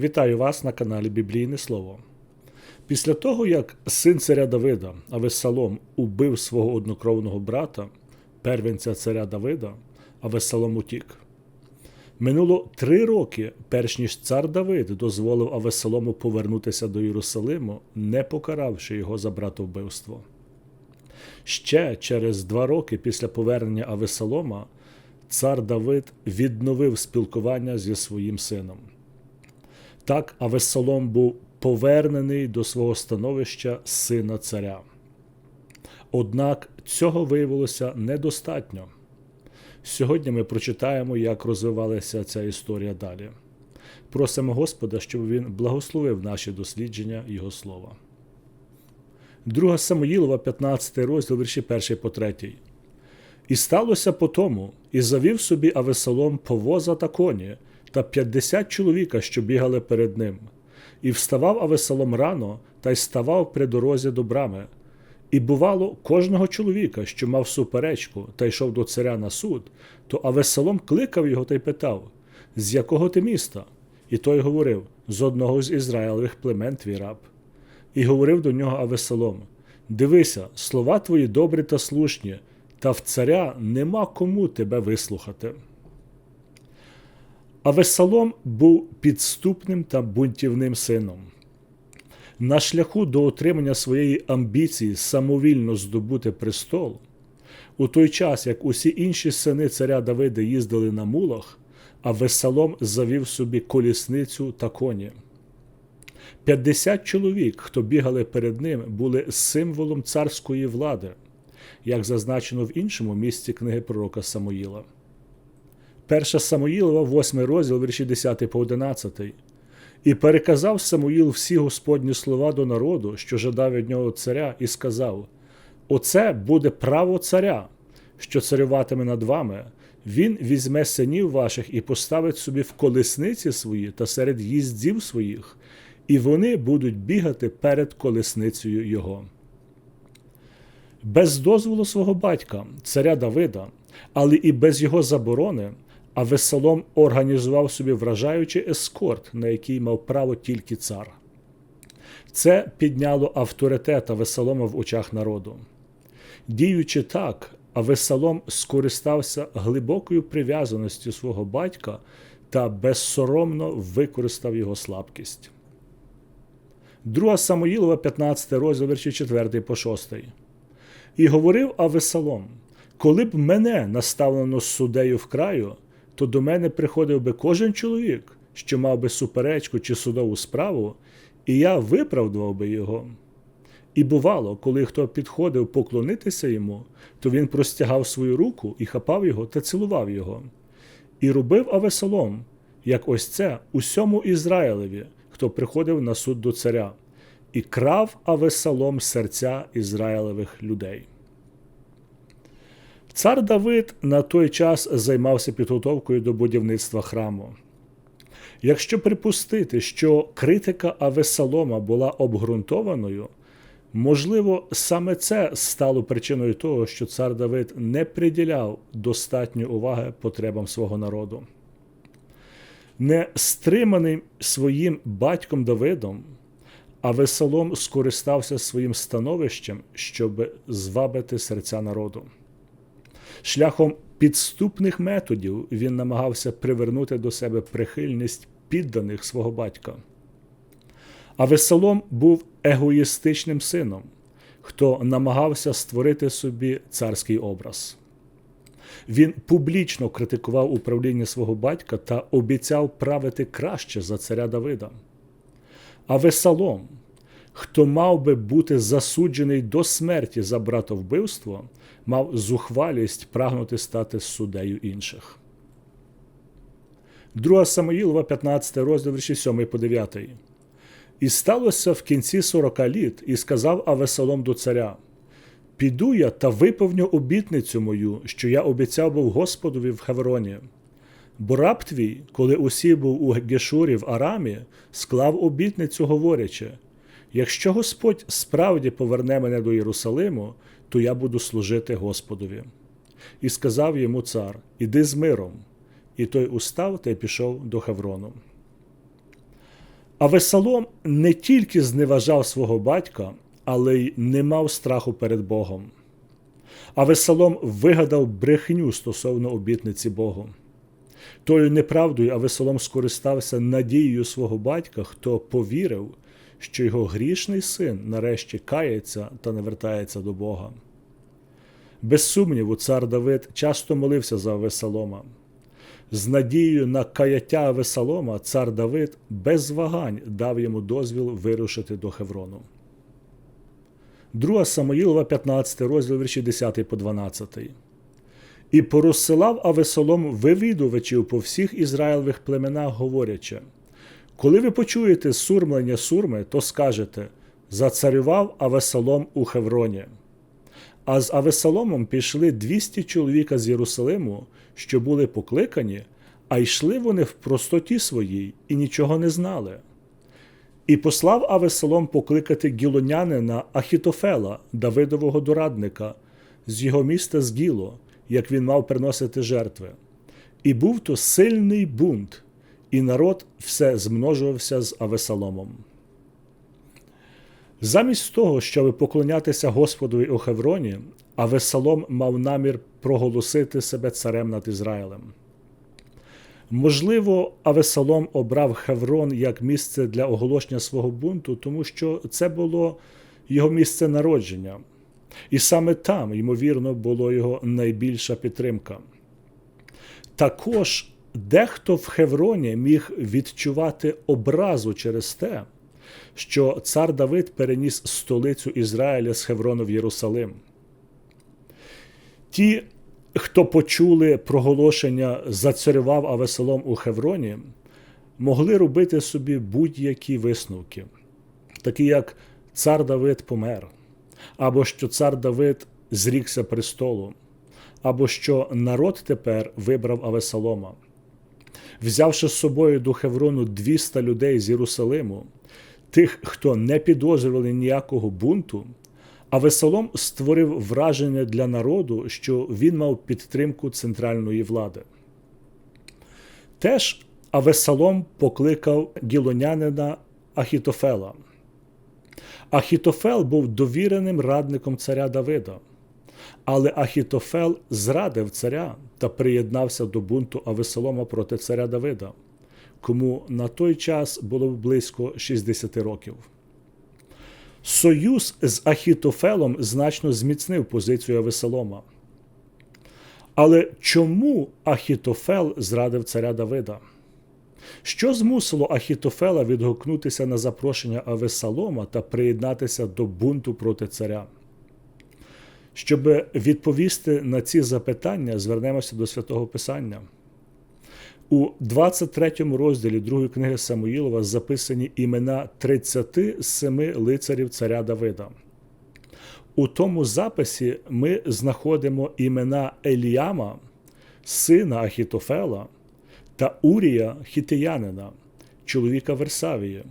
Вітаю вас на каналі Біблійне Слово. Після того, як син царя Давида, Авесалом, убив свого однокровного брата, первенця царя Давида, Авесалом утік. Минуло три роки, перш ніж цар Давид дозволив Авесалому повернутися до Єрусалиму, не покаравши його за братовбивство. Ще через два роки після повернення Авесалома цар Давид відновив спілкування зі своїм сином. Так Авесалом був повернений до свого становища сина царя. Однак цього виявилося недостатньо. Сьогодні ми прочитаємо, як розвивалася ця історія далі. Просимо Господа, щоб він благословив наші дослідження Його слова. 2 Самоїлова, 15 розділ, вірші 1 по 3. І сталося по тому, і завів собі Авесалом повоза та коні, та 50 чоловіка, що бігали перед ним. І вставав Авесалом рано, та й ставав при дорозі до брами. І бувало, кожного чоловіка, що мав суперечку та йшов до царя на суд, то Авесалом кликав його та й питав: З якого ти міста? І той говорив: з одного з Ізраїлевих племен твій раб. І говорив до нього Авесалом: Дивися, слова твої добрі та слушні, та в царя нема кому тебе вислухати. Авесалом був підступним та бунтівним сином. На шляху до отримання своєї амбіції самовільно здобути престол, у той час, як усі інші сини царя Давида їздили на мулах, а Весалом завів собі колісницю та коні. 50 чоловік, хто бігали перед ним, були символом царської влади, як зазначено в іншому місці книги пророка Самоїла. Перша Самоїлова, 8 розділ, вірші 10 по 11. І переказав Самуїл всі Господні слова до народу, що жадав від нього царя, і сказав: Оце буде право царя, що царюватиме над вами. Він візьме синів ваших і поставить собі в колесниці свої та серед їздів своїх, і вони будуть бігати перед колесницею його. Без дозволу свого батька, царя Давида, але і без його заборони. А Весолом організував собі вражаючий ескорт, на який мав право тільки цар. Це підняло авторитет Авесолома в очах народу. Діючи так, Авесолом скористався глибокою прив'язаністю свого батька та безсоромно використав його слабкість. Друга Самоїлова, 15 розділ, вірші 4 по 6. І говорив Авесолом: Коли б мене наставлено суддею в краю, то до мене приходив би кожен чоловік, що мав би суперечку чи судову справу, і я виправдував би його. І бувало, коли хто підходив поклонитися йому, то він простягав свою руку і хапав його та цілував його. І робив Авесолом, як ось це усьому Ізраїлеві, хто приходив на суд до царя, і крав Авесолом серця Ізраїлевих людей. Цар Давид на той час займався підготовкою до будівництва храму. Якщо припустити, що критика Авесалома була обґрунтованою, можливо, саме це стало причиною того, що цар Давид не приділяв достатньо уваги потребам свого народу. Не стриманий своїм батьком Давидом, Авесалом скористався своїм становищем, щоб звабити серця народу. Шляхом підступних методів він намагався привернути до себе прихильність підданих свого батька. А Весолом був егоїстичним сином, хто намагався створити собі царський образ. Він публічно критикував управління свого батька та обіцяв правити краще за царя Давида. А Весалом, хто мав би бути засуджений до смерті за братовбивство, мав зухвалість прагнути стати суддею інших. Друга Самоїлова, 15 розділ вірші 7 по 9. І сталося в кінці сорока літ, і сказав Авесалом до царя: Піду я та виповню обітницю мою, що я обіцяв був Господові в Хевроні. Бо раб твій, коли усі був у Гешурі в Арамі, склав обітницю, говорячи: Якщо Господь справді поверне мене до Єрусалиму, то я буду служити Господові. І сказав йому цар: Іди з миром. І той устав та й пішов до Хеврону. А Весалом не тільки зневажав свого батька, але й не мав страху перед Богом. А Весалом вигадав брехню стосовно обітниці Богу. Тою неправдою Авесолом скористався надією свого батька, хто повірив, що його грішний син нарешті кається та не вертається до Бога. Без сумніву, цар Давид часто молився за Авесолома. З надією на каяття Авесолома цар Давид без вагань дав йому дозвіл вирушити до Хеврону. Друга Самоїлова, 15 розділ вірші 10 по 12. І порозсилав Авесолом вивідувачів по всіх Ізраїлевих племенах, говорячи: Коли ви почуєте сурмлення сурми, то скажете Зацарював Авесолом у Хевроні. А з Авесоломом пішли 200 чоловіка з Єрусалиму, що були покликані, а йшли вони в простоті своїй і нічого не знали. І послав Авесолом покликати гілонянина Ахітофела, Давидового дорадника, з його міста з Гіло, як він мав приносити жертви. І був то сильний бунт, і народ все змножувався з Авесоломом. Замість того, щоб поклонятися Господові у Хевроні, Авесолом мав намір проголосити себе царем над Ізраїлем. Можливо, Авесолом обрав Хеврон як місце для оголошення свого бунту, тому що це було його місце народження, і саме там, ймовірно, було його найбільша підтримка. Також дехто в Хевроні міг відчувати образу через те, що цар Давид переніс столицю Ізраїля з Хеврону в Єрусалим. Ті, хто почули проголошення зацарював Авесолом у Хевроні, могли робити собі будь-які висновки, такі як цар Давид помер, або що цар Давид зрікся престолу, або що народ тепер вибрав Авесолома. Взявши з собою до Хеврону 200 людей з Єрусалиму, тих, хто не підозрювали ніякого бунту, а Весолом створив враження для народу, що він мав підтримку центральної влади. Теж Авесалом покликав гілонянина Ахітофела. Ахітофел був довіреним радником царя Давида, але Ахітофел зрадив царя та приєднався до бунту Авесолома проти царя Давида, кому на той час було близько 60 років. Союз з Ахітофелом значно зміцнив позицію Авесолома. Але чому Ахітофел зрадив царя Давида? Що змусило Ахітофела відгукнутися на запрошення Авесолома та приєднатися до бунту проти царя? Щоб відповісти на ці запитання, звернемося до святого Писання. У 23 розділі другої книги Самуїлова записані імена 37 лицарів царя Давида. У тому записі ми знаходимо імена Еліяма, сина Ахітофела та Урія Хітиянина, чоловіка Версавії,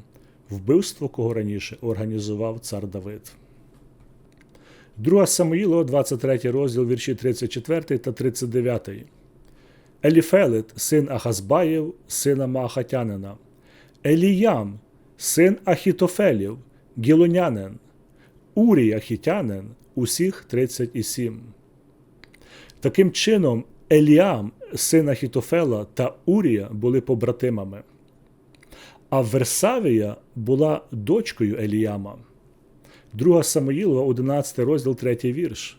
вбивство кого раніше організував цар Давид. Друга Самуїлова, 23 розділ вірші 34 та 39. Еліфелет, син Ахазбаєв, сина Маахатянина, Еліям, син Ахітофелів, Гілонянин, Урій Ахітянин, усіх 37. Таким чином, Еліам, син Ахітофела та Урія були побратимами. А Версавія була дочкою Еліяма. Друга Самоїлова, 11 розділ 3 вірш.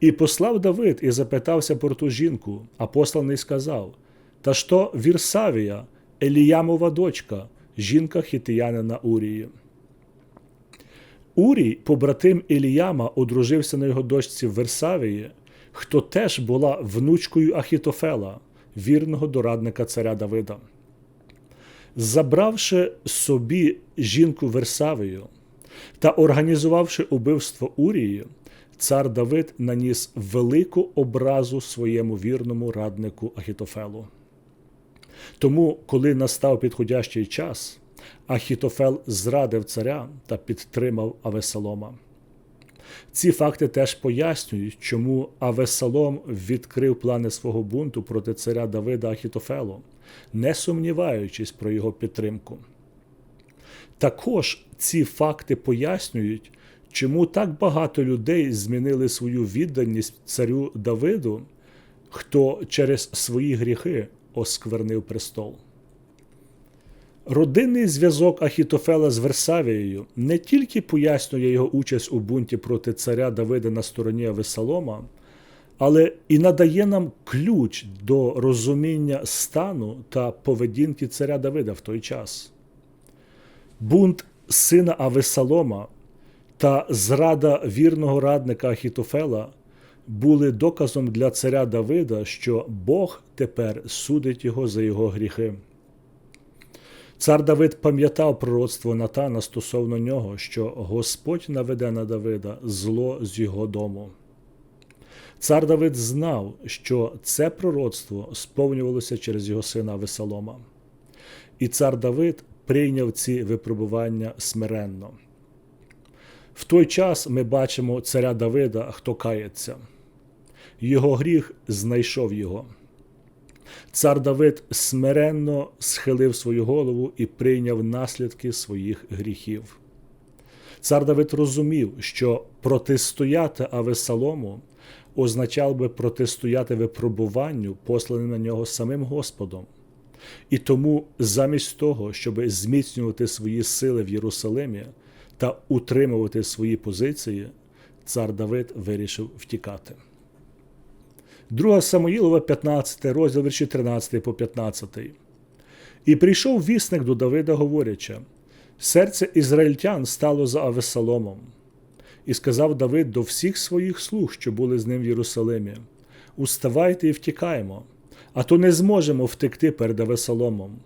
І послав Давид і запитався про ту жінку, а посланий сказав: Та що Вірсавія, Еліямова дочка, жінка хітиянина Урії. Урій, побратим Еліяма, одружився на його дочці Версавії, хто теж була внучкою Ахітофела, вірного дорадника царя Давида. Забравши собі жінку Версавію та організувавши убивство Урії, цар Давид наніс велику образу своєму вірному раднику Ахітофелу. Тому, коли настав підходящий час, Ахітофел зрадив царя та підтримав Авесалома. Ці факти теж пояснюють, чому Авесалом відкрив плани свого бунту проти царя Давида Ахітофелу, не сумніваючись про його підтримку. Також ці факти пояснюють, чому так багато людей змінили свою відданість царю Давиду, хто через свої гріхи осквернив престол. Родинний зв'язок Ахітофела з Версавією не тільки пояснює його участь у бунті проти царя Давида на стороні Авесалома, але і надає нам ключ до розуміння стану та поведінки царя Давида в той час. Бунт сина Авесалома та зрада вірного радника Ахітофела були доказом для царя Давида, що Бог тепер судить його за його гріхи. Цар Давид пам'ятав пророцтво Натана стосовно нього, що Господь наведе на Давида зло з його дому. Цар Давид знав, що це пророцтво сповнювалося через його сина Весолома. І цар Давид прийняв ці випробування смиренно. В той час ми бачимо царя Давида, хто кається. Його гріх знайшов його. Цар Давид смиренно схилив свою голову і прийняв наслідки своїх гріхів. Цар Давид розумів, що протистояти Авесалому означало би протистояти випробуванню, посланим на нього самим Господом. І тому, замість того, щоб зміцнювати свої сили в Єрусалимі та утримувати свої позиції, цар Давид вирішив втікати. 2 Самоїлова, 15 розділ вірші 13 по 15. І прийшов вісник до Давида, говорячи: серце ізраїльтян стало за Авесаломом. І сказав Давид до всіх своїх слуг, що були з ним в Єрусалимі: Уставайте і втікаємо, а то не зможемо втекти перед Авесаломом.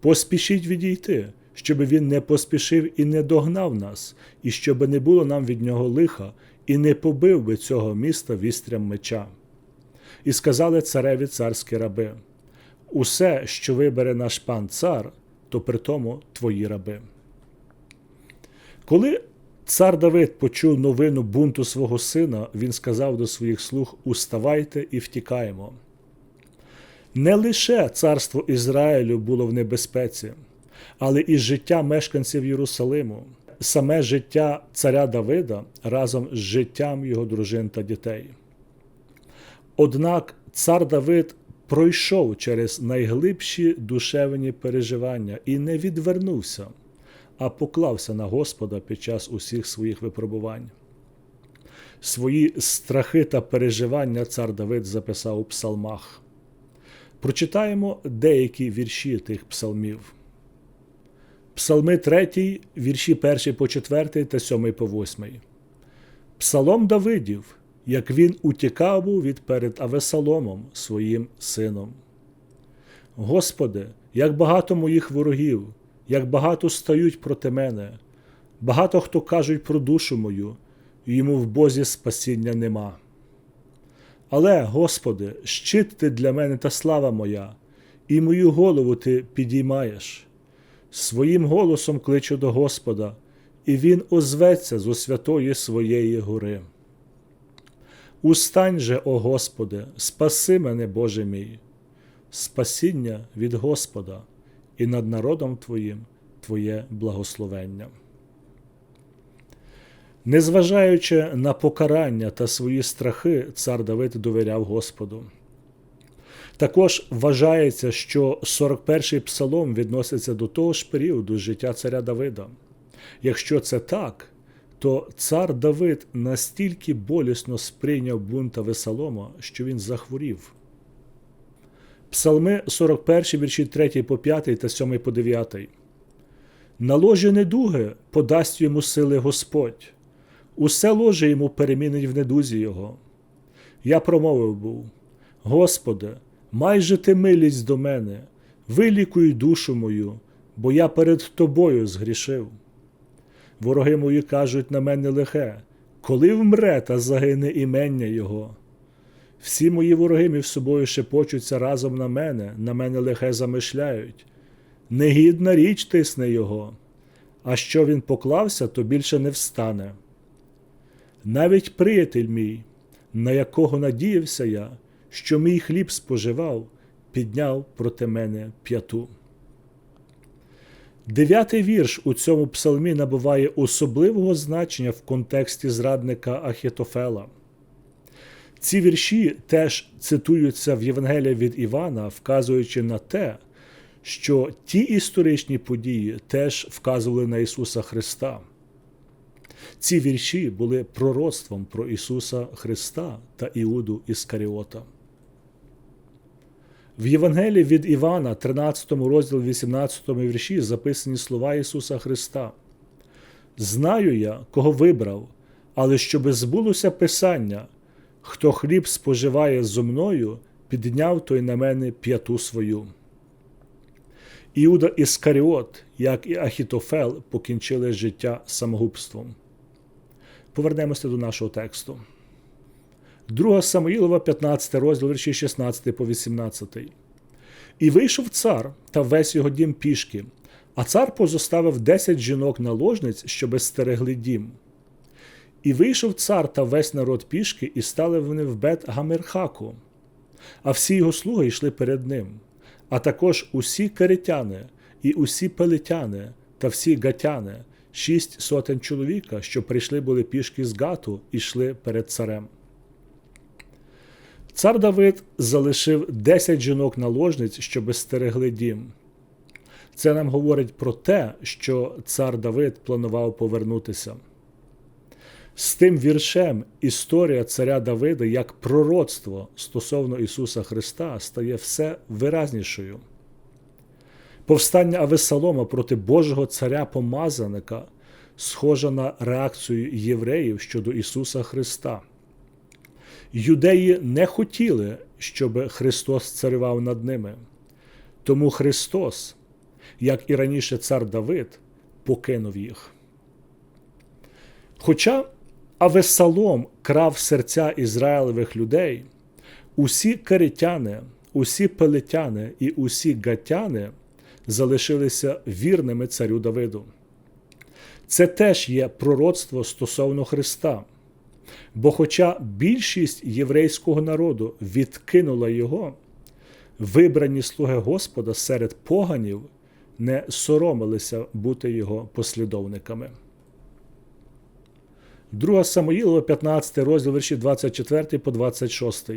Поспішіть відійти, щоб він не поспішив і не догнав нас, і щоб не було нам від нього лиха, і не побив би цього міста вістрям меча. І сказали цареві царські раби: Усе, що вибере наш пан цар, то при тому твої раби. Коли цар Давид почув новину бунту свого сина, він сказав до своїх слуг: Уставайте і втікаємо. Не лише царство Ізраїлю було в небезпеці, але і життя мешканців Єрусалиму, саме життя царя Давида разом з життям його дружин та дітей. Однак цар Давид пройшов через найглибші душевні переживання і не відвернувся, а поклався на Господа під час усіх своїх випробувань. Свої страхи та переживання цар Давид записав у псалмах. Прочитаємо деякі вірші тих псалмів. Псалми 3, вірші 1 по 4 та 7 по 8. Псалом Давидів як він утікав був від перед Авесаломом, своїм сином. Господи, як багато моїх ворогів, як багато стають проти мене, багато хто кажуть про душу мою, йому в Бозі спасіння нема. Але, Господи, щит ти для мене та слава моя, і мою голову ти підіймаєш. Своїм голосом кличу до Господа, і Він озветься зо святої своєї гори. Устань же, о Господи, спаси мене, Боже мій, спасіння від Господа і над народом Твоїм Твоє благословення. Незважаючи на покарання та свої страхи, цар Давид довіряв Господу. Також вважається, що 41-й псалом відноситься до того ж періоду життя царя Давида. Якщо це так, то цар Давид настільки болісно сприйняв бунта Весалома, що він захворів. Псалми 41, вірші 3 по 5 та 7 по 9. На ложі подасть йому сили Господь, усе ложе йому перемінить в недузі його. Я промовив був: Господи, майже ти милість до мене, вилікуй душу мою, бо я перед тобою згрішив. Вороги мої кажуть на мене лихе, коли вмре та загине імення Його. Всі мої вороги між собою шепочуться разом на мене, на мене лихе замишляють. Негідна річ тисне Його, а що він поклався, то більше не встане. Навіть приятель мій, на якого надіявся я, що мій хліб споживав, підняв проти мене п'яту. Дев'ятий вірш у цьому псалмі набуває особливого значення в контексті зрадника Ахітофела. Ці вірші теж цитуються в Євангелії від Івана, вказуючи на те, що ті історичні події теж вказували на Ісуса Христа. Ці вірші були пророцтвом про Ісуса Христа та Іуду Іскаріота. В Євангелії від Івана, 13 розділ 18 вірші, записані слова Ісуса Христа. Знаю я, кого вибрав, але щоби збулося Писання, хто хліб споживає зо мною, підняв той на мене п'яту свою. Іуда Іскаріот, як і Ахітофел, покінчили життя самогубством. Повернемося до нашого тексту. 2 Самуїлова, 15 розділ, вірші 16 по 18. І вийшов цар та весь його дім пішки, а цар позоставив 10 жінок наложниць, щоби стерегли дім. І вийшов цар та весь народ пішки, і стали вони в бет Гамерхаку, а всі його слуги йшли перед ним, а також усі каритяни, і усі пелетяни та всі гатяни, шість сотень чоловіка, що прийшли були пішки з гату, і йшли перед царем. Цар Давид залишив 10 жінок наложниць, щоби стерегли дім. Це нам говорить про те, що цар Давид планував повернутися. З тим віршем історія царя Давида як пророцтво стосовно Ісуса Христа стає все виразнішою. Повстання Авесалома проти Божого царя помазаника схоже на реакцію євреїв щодо Ісуса Христа. Юдеї не хотіли, щоб Христос царював над ними. Тому Христос, як і раніше цар Давид, покинув їх. Хоча Авесалом крав серця Ізраїлевих людей, усі каритяни, усі пелетяни і усі гатяни залишилися вірними царю Давиду. Це теж є пророцтво стосовно Христа. Бо, хоча більшість єврейського народу відкинула його, вибрані слуги Господа серед поганів не соромилися бути його послідовниками. 2 Самоїлова, 15 розділ вірші 24 по 26.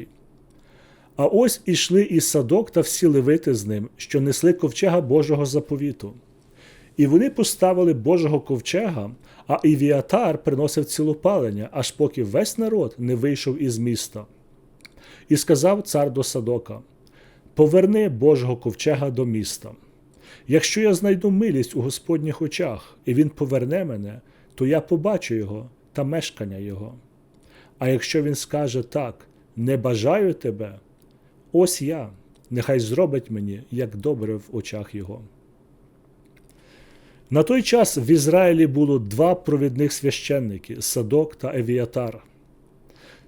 А ось ішли і садок та всі левити з ним, що несли ковчега Божого заповіту. І вони поставили Божого ковчега, а Івіатар приносив цілопалення, аж поки весь народ не вийшов із міста. І сказав цар до садока: Поверни Божого ковчега до міста. Якщо я знайду милість у Господніх очах, і він поверне мене, то я побачу його та мешкання його. А якщо він скаже так, не бажаю тебе, ось я, нехай зробить мені як добре в очах його. На той час в Ізраїлі було два провідних священники Садок та Евіатар.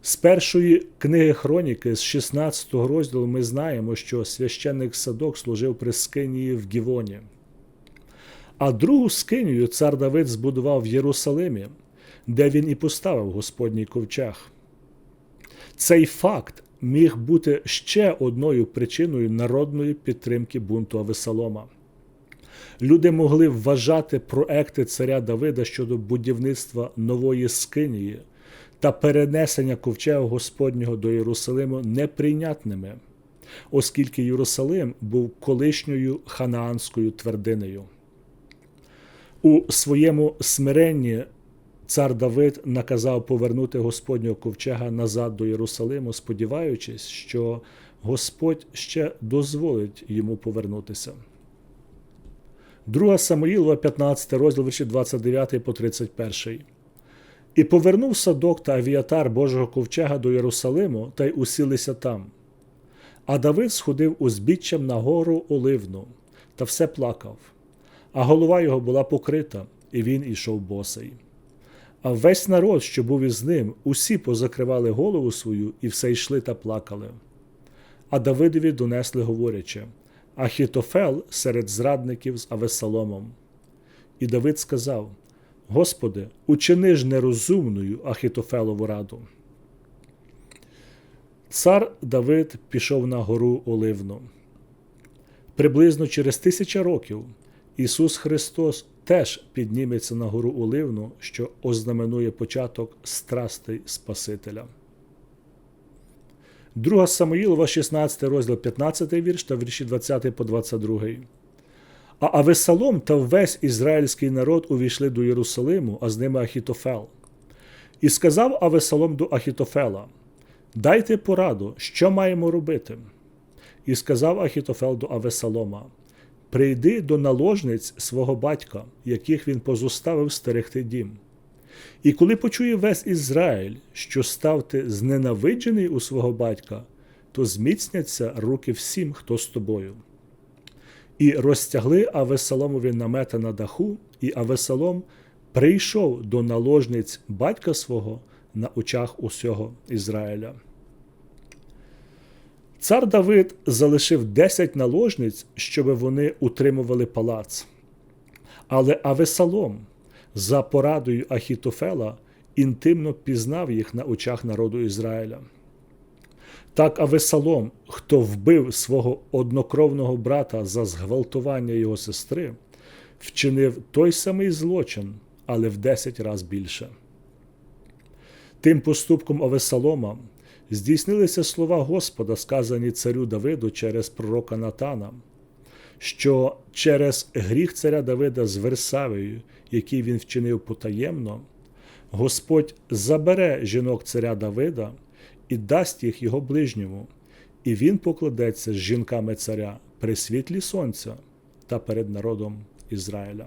З першої книги Хроніки, з 16 розділу, ми знаємо, що священник Садок служив при Скинії в Гівоні. А другу скинію цар Давид збудував в Єрусалимі, де він і поставив Господній ковчег. Цей факт міг бути ще одною причиною народної підтримки бунту Авесалома. Люди могли вважати проекти царя Давида щодо будівництва нової скинії та перенесення ковчега Господнього до Єрусалиму неприйнятними, оскільки Єрусалим був колишньою ханаанською твердинею. У своєму смиренні цар Давид наказав повернути Господнього ковчега назад до Єрусалиму, сподіваючись, що Господь ще дозволить йому повернутися. 2 Самуїлова, 15 розділ вірші 29 по 31. І повернув садок та авіатар Божого ковчега до Єрусалиму та й усілися там. А Давид сходив узбіччям на гору Оливну та все плакав, а голова його була покрита, і він ішов босий. А весь народ, що був із ним, усі позакривали голову свою і все йшли та плакали. А Давидові донесли, говорячи Ахітофел серед зрадників з Авесаломом. І Давид сказав: Господи, учини ж нерозумною Ахітофелову раду. Цар Давид пішов на гору Оливну. Приблизно через тисяча років Ісус Христос теж підніметься на гору Оливну, що ознаменує початок страстей Спасителя. 2 Самоїлова, 16 розділ 15 вірш та вірші 20 по 22. А Авесалом та весь ізраїльський народ увійшли до Єрусалиму, а з ними Ахітофел. І сказав Авесалом до Ахітофела: Дайте пораду, що маємо робити. І сказав Ахітофел до Авесалома: Прийди до наложниць свого батька, яких він позоставив стерегти дім. І коли почує весь Ізраїль, що став ти зненавиджений у свого батька, то зміцняться руки всім, хто з тобою. І розтягли Авесаломові намета на даху, і Авесалом прийшов до наложниць батька свого на очах усього Ізраїля. Цар Давид залишив 10 наложниць, щоб вони утримували палац. Але Авесалом, за порадою Ахітофела, інтимно пізнав їх на очах народу Ізраїля. Так Авесалом, хто вбив свого однокровного брата за зґвалтування його сестри, вчинив той самий злочин, але в 10 разів більше. Тим поступком Авесалома здійснилися слова Господа, сказані царю Давиду через пророка Натана, що через гріх царя Давида з Версавею, який він вчинив потаємно, Господь забере жінок царя Давида і дасть їх його ближньому, і він покладеться з жінками царя при світлі сонця та перед народом Ізраїля.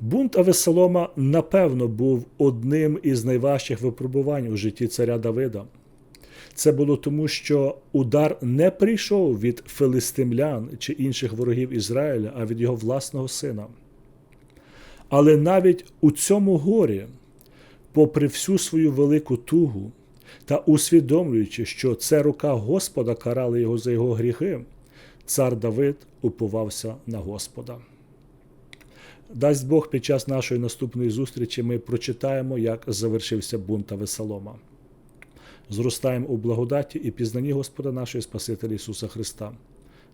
Бунт Авесолома, напевно, був одним із найважчих випробувань у житті царя Давида. Це було тому, що удар не прийшов від филистимлян чи інших ворогів Ізраїля, а від його власного сина. Але навіть у цьому горі, попри всю свою велику тугу та усвідомлюючи, що це рука Господа карала його за його гріхи, цар Давид упувався на Господа. Дасть Бог під час нашої наступної зустрічі ми прочитаємо, як завершився бунт Весолома. Зростаємо у благодаті і пізнанні Господа нашої Спасителя Ісуса Христа.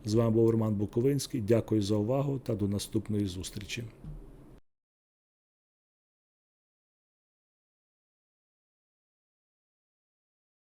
З вами був Роман Буковинський. Дякую за увагу та до наступної зустрічі.